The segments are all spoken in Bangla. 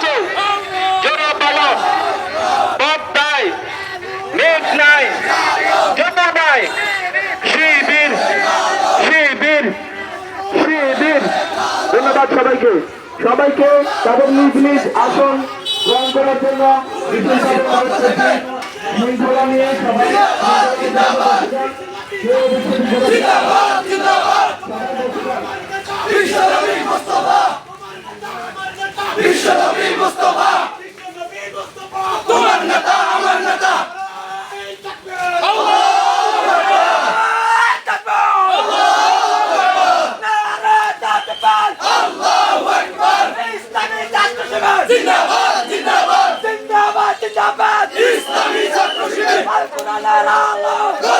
আছে জোরে বলো পথ নাই মেঘ নাই জমা নাই শিবির শিবির শিবির ধন্যবাদ সবাইকে। সবাইকে তাদের নিজ নিজ আসন গ্রহণ করার জন্য নিয়ে সবাই জিন্দাবাদ জিন্দাবাদ জিন্দাবাদ ইসলামী ছাত্র শিবির আল কোরআনের আলো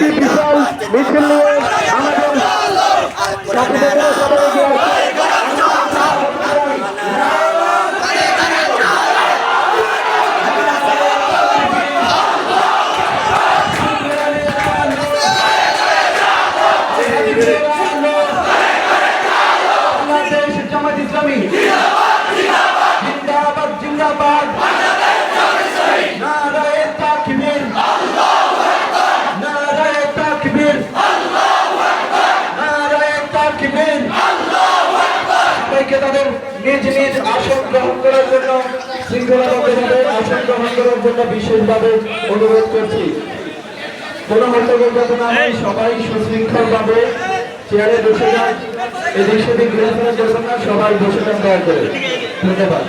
একটি বিশাল মিছিল নিয়ে আমাদের তাদের নিজ নিজ আসন গ্রহণ করার জন্য শৃঙ্খলাবদ্ধভাবে আসন গ্রহণ করার জন্য বিশেষভাবে অনুরোধ করছি। কোনো হট্টগোল না হয়, সবাই সুশৃঙ্খল ভাবে চেয়ারে বসে যান, এদিক সেদিক ঘুরে করবেন সবাই বসে যান দয়া করে। ধন্যবাদ।